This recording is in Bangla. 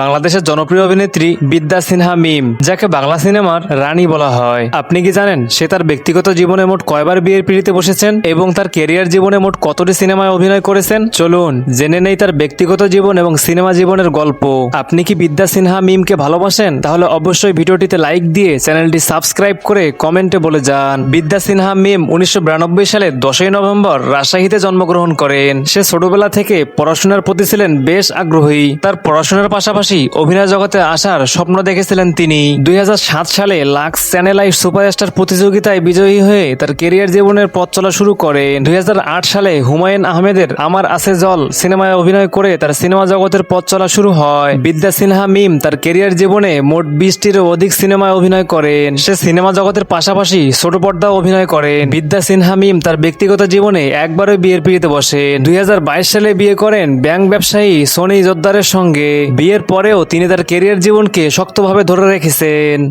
বাংলাদেশের জনপ্রিয় অভিনেত্রী বিদ্যা সিনহা মিম, যাকে বাংলা সিনেমার রানী বলা হয়। আপনি কি জানেন, সে তার ব্যক্তিগত জীবনে মোট কয়বার বিয়ের পিড়িতে বসেছেন এবং তার কেরিয়ার জীবনে মোট কতটি সিনেমায় অভিনয় করেছেন? চলুন জেনে নেই তার ব্যক্তিগত জীবন এবং সিনেমা জীবনের গল্প। আপনি কি বিদ্যা সিনহা মিমকে ভালোবাসেন? তাহলে অবশ্যই ভিডিওটিতে লাইক দিয়ে চ্যানেলটি সাবস্ক্রাইব করে কমেন্টে বলে যান। বিদ্যা সিনহা মিম উনিশশো সালে দশই নভেম্বর রাজশাহীতে জন্মগ্রহণ করেন। সে ছোটবেলা থেকে পড়াশোনার প্রতি ছিলেন বেশ আগ্রহী। তার পড়াশোনার পাশাপাশি অভিনয় জগতে আসার স্বপ্ন দেখেছিলেন তিনি। দুই হাজার সাত সালে লাক্স চ্যানেল আই সুপারস্টার প্রতিযোগিতায় বিজয়ী হয়ে তার কেরিয়ার জীবনের পথ চলা শুরু করেন দুই সালে হুমায়ুন আহমেদের আমার আছে জল সিনেমায় অভিনয় করে তার সিনেমা জগতের পথ চলা শুরু হয়। বিদ্যা সিনহা মিম তার কেরিয়ার জীবনে মোট বিশটিরও অধিক সিনেমায় অভিনয় করেন। সে সিনেমা জগতের পাশাপাশি ছোট পর্দাও অভিনয় করেন। বিদ্যা সিনহা মিম তার ব্যক্তিগত জীবনে একবারও বিয়ের পিড়িতে বসে দুই হাজার বাইশ সালে বিয়ে করেন ব্যাংক ব্যবসায়ী সোনি জোদ্দারের সঙ্গে। বিয়ের পরেও তিনি তার কেরিয়ার জীবনকে শক্তভাবে ধরে রেখেছেন।